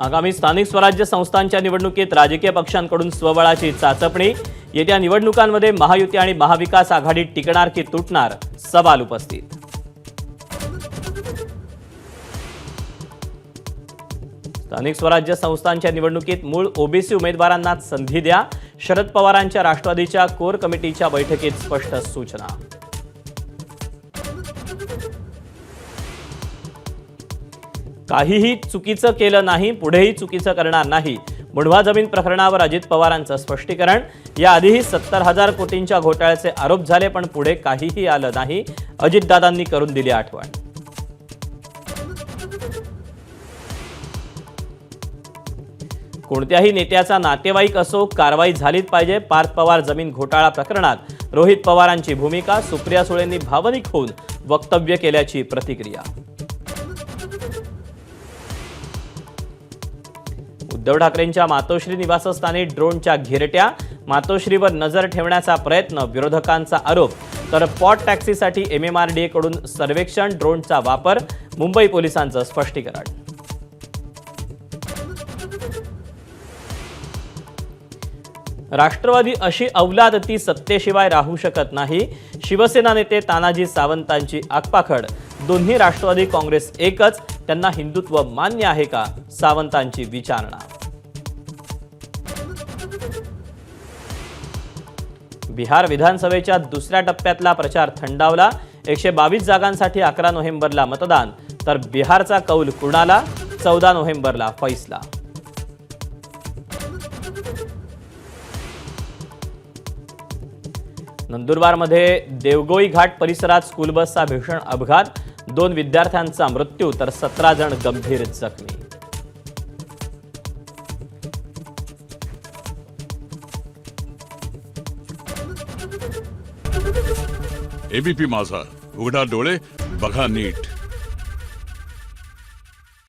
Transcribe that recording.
आगामी स्थानिक स्वराज्य संस्थांच्या निवडणुकीत राजकीय पक्षांकडून स्वबळाची चाचपणी. येत्या निवडणुकांमध्ये महायुती आणि महाविकास आघाडी टिकणार की तुटणार? सवाल उपस्थित. स्थानिक स्वराज्य संस्थांच्या निवडणुकीत मूळ ओबीसी उमेदवारांना संधी द्या. शरद पवारांच्या राष्ट्रवादीच्या कोर कमिटीच्या बैठकीत स्पष्ट सूचना. काहीही चुकीचं केलं नाही पुढेही चुकीचं करणार नाही. मुढवा जमीन प्रकरणावर अजित पवारांचं स्पष्टीकरण. याआधीही सत्तर हजार कोटींच्या घोटाळ्याचे आरोप झाले पण पुढे काहीही आलं नाही अजितदादांनी करून दिली आठवण. कोणत्याही नेत्याचा नातेवाईक असो कारवाई झालीच पाहिजे. पार्थ पवार जमीन घोटाळा प्रकरणात. रोहित पवारांची भूमिका सुप्रिया सुळेंनी भावनिक होऊन वक्तव्य केल्याची प्रतिक्रिया. उद्धव ठाकरेंच्या मातोश्री निवासस्थानी ड्रोनच्या घिरट्या मातोश्रीवर नजर ठेवण्याचा प्रयत्न विरोधकांचा आरोप. तर पॉट टॅक्सीसाठी एमएमआरडीए कडून सर्वेक्षण ड्रोनचा वापर मुंबई पोलिसांचं स्पष्टीकरण. राष्ट्रवादी अशी अवलाद ती सत्तेशिवाय राहू शकत नाही. शिवसेना नेते तानाजी सावंतांची आगपाखड दोन्ही राष्ट्रवादी काँग्रेस एकच त्यांना हिंदुत्व मान्य आहे का? सावंतांची विचारणा. बिहार विधानसभेच्या दुसऱ्या टप्प्यातला प्रचार थंडावला. एकशे बावीस जागांसाठी अकरा नोव्हेंबरला मतदान. तर बिहारचा कौल कुणाला? चौदा नोव्हेंबरला फैसला. नंदुरबारमध्ये देवगोई घाट परिसरात स्कूल बसचा भीषण अपघात. दोन विद्यार्थ्यांचा मृत्यू तर सतरा जण गंभीर जखमी. एबीपी माझा. उघडा डोळे बघा नीट.